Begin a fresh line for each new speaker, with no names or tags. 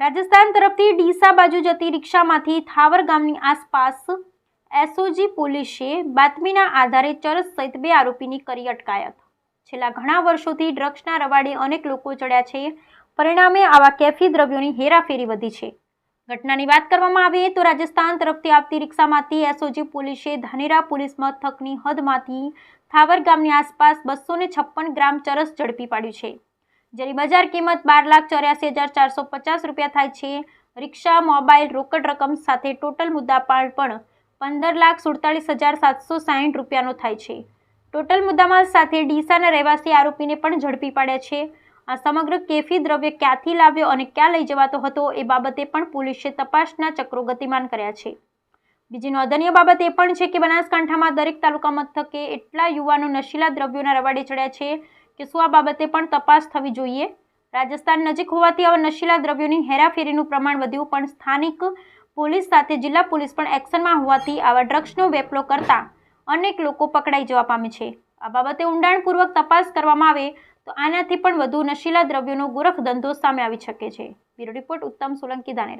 રાજસ્થાન તરફથી ડીસા બાજુ જતી રિક્ષામાંથી થાવર ગામની આસપાસ એસઓજી પોલીસે બાતમીના આધારે ચરસ સહિત બે આરોપીની કરી અટકાયત. છેલ્લા ઘણા વર્ષોથી ડ્રગ્સના રવાડે અનેક લોકો ચડ્યા છે. પરિણામે આવા કેફી દ્રવ્યોની હેરાફેરી વધી છે. ઘટનાની વાત કરવામાં આવે તો રાજસ્થાન તરફથી આવતી રિક્ષામાંથી એસઓજી પોલીસે ધાનેરા પોલીસ મથકની હદમાંથી થાવર ગામની આસપાસ બસો ગ્રામ ચરસ ઝડપી પાડ્યું છે. જેની બજાર કિંમત બાર લાખ ચોર્યાસી હજાર ચારસો પચાસ રૂપિયા થાય છે. રિક્ષા, મોબાઈલ, રોકડ રકમ સાથે ટોટલ મુદ્દામાલ પણ પંદર લાખ સુડતાલીસ હજાર સાતસો સાહીઠ રૂપિયાનો થાય છે. ટોટલ મુદ્દામાલ સાથે ડીસાના રહેવાસી આરોપીને પણ ઝડપી પાડ્યા છે. આ સમગ્ર કેફી દ્રવ્ય ક્યાંથી લાવ્યો અને ક્યાં લઈ જવાતો હતો એ બાબતે પણ પોલીસે તપાસના ચક્રો ગતિમાન કર્યા છે. બીજી નોંધનીય બાબત એ પણ છે કે બનાસકાંઠામાં દરેક તાલુકા મથકે એટલા યુવાનો નશીલા દ્રવ્યોના રવાડે ચડ્યા છે કે શું આ બાબતે પણ તપાસ થવી જોઈએ? રાજસ્થાન નજીક હોવાથી આવા નશીલા દ્રવ્યોની હેરાફેરીનું પ્રમાણ વધ્યું, પણ સ્થાનિક પોલીસ સાથે જિલ્લા પોલીસ પણ એક્શનમાં હોવાથી આવા ડ્રગ્સનો વેપલો કરતા અનેક લોકો પકડાઈ જવા પામે છે. આ બાબતે ઊંડાણપૂર્વક તપાસ કરવામાં આવે તો આનાથી પણ વધુ નશીલા દ્રવ્યોનો ગોરખ ધંધો સામે આવી શકે છે. બ્યુરો રિપોર્ટ ઉત્તમ સોલંકી ધાનેરા.